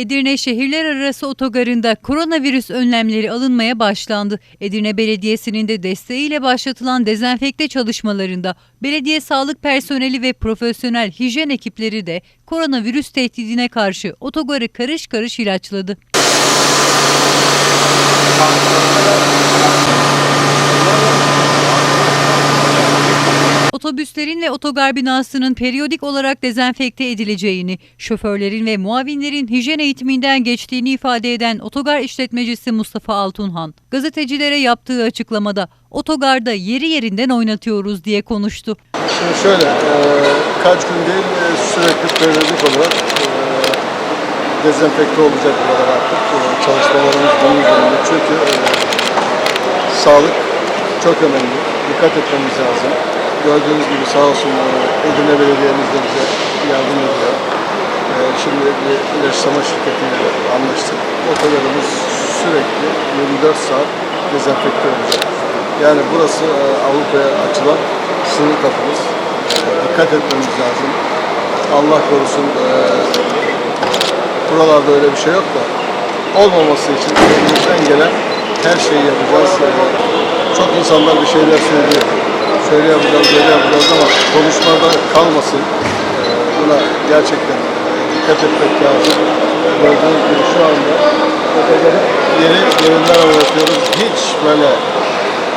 Edirne şehirler arası otogarında koronavirüs önlemleri alınmaya başlandı. Edirne Belediyesi'nin de desteğiyle başlatılan dezenfekte çalışmalarında belediye sağlık personeli ve profesyonel hijyen ekipleri de koronavirüs tehdidine karşı otogarı karış karış ilaçladı. Otobüslerin ve otogar binasının periyodik olarak dezenfekte edileceğini, şoförlerin ve muavinlerin hijyen eğitiminden geçtiğini ifade eden otogar işletmecisi Mustafa Altunhan, gazetecilere yaptığı açıklamada otogarda yeri yerinden oynatıyoruz diye konuştu. Şimdi şöyle, e, kaç gün değil e, sürekli periyodik olarak e, dezenfekte olacak buralar artık. Çalışmalarımız bunun üzerinde. Çünkü sağlık çok önemli. Dikkat etmemiz lazım. Gördüğünüz gibi sağ olsun e, Edirne Belediye'miz de bize yardım ediyor. E, şimdi bir ilaçlama şirketiyle anlaştık. Otogarımız sürekli 24 saat dezenfekte olacak. Yani burası e, Avrupa'ya açılan sınır kapımız. Dikkat etmemiz lazım. Allah korusun buralarda öyle bir şey yok da olmaması için elimizden gelen her şeyi yapacağız. Çok insanlar bir şeyler söylüyor. Şöyle yapacağız, böyle yapacağız ama konuşmada kalmasın. E, Buna gerçekten dikkat etmek lazım. Gördüğünüz gibi şu anda yeri yerinden oynatıyoruz. Hiç böyle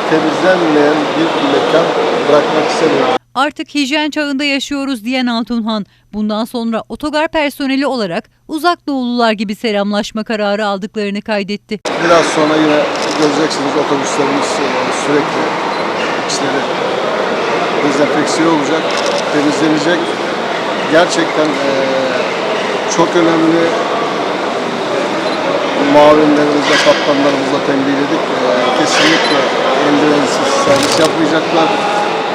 temizlenmeyen bir mekan bırakmak istemiyorum. Artık hijyen çağında yaşıyoruz diyen Altunhan, bundan sonra otogar personeli olarak uzak doğulular gibi selamlaşma kararı aldıklarını kaydetti. Biraz sonra yine göreceksiniz otobüslerimiz e, sürekli içleri dezenfeksiyon olacak, temizlenecek. Gerçekten e, çok önemli muavinlerimizle, kaptanlarımızla tembihledik. E, kesinlikle eldivensiz servis yapmayacaklar.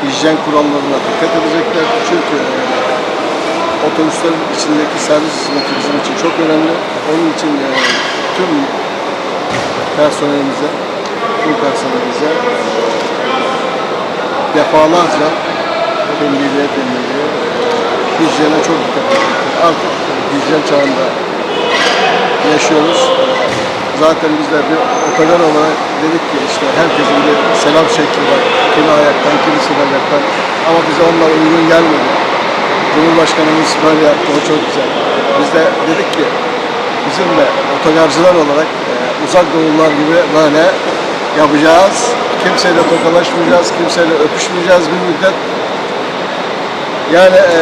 Hijyen kurallarına dikkat edecekler. Çünkü e, otobüslerin içindeki servis hizmeti bizim için çok önemli. Onun için e, tüm personelimize, tüm personelimize defalarca tembihliye tembihliye hijyene çok dikkat edecekler. Artık hijyen çağında yaşıyoruz. Zaten biz de bir otogar olarak dedik ki işte herkesin bir selam şekli var. Kimi ayaktan, kimisi bacaktan. Ama bize onlar uygun gelmedi. Cumhurbaşkanımız böyle yaptı, o çok güzel. Biz de dedik ki bizim de otogarcılar olarak e, uzak doğulular gibi böyle yapacağız. Kimseyle tokalaşmayacağız, kimseyle öpüşmeyeceğiz bir müddet. Yani e,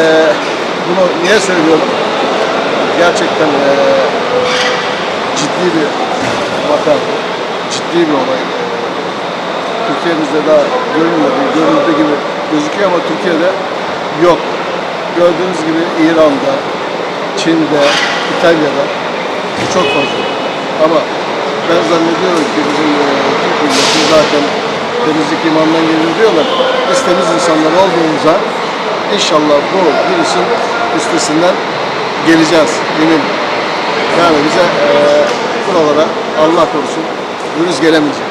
bunu niye söylüyorum? Gerçekten e, ciddi bir vaka, ciddi bir olay. Türkiye'mizde daha görülmedi, görüldüğü gibi gözüküyor ama Türkiye'de yok. Gördüğünüz gibi İran'da, Çin'de, İtalya'da çok fazla. Ama ben zannediyorum ki bizim e, Türk zaten temizlik imandan gelir diyorlar. Biz temiz insanlar olduğumuza inşallah bu virüsün üstesinden geleceğiz eminim. Yani bize e, buralara Allah korusun virüs gelemeyecek.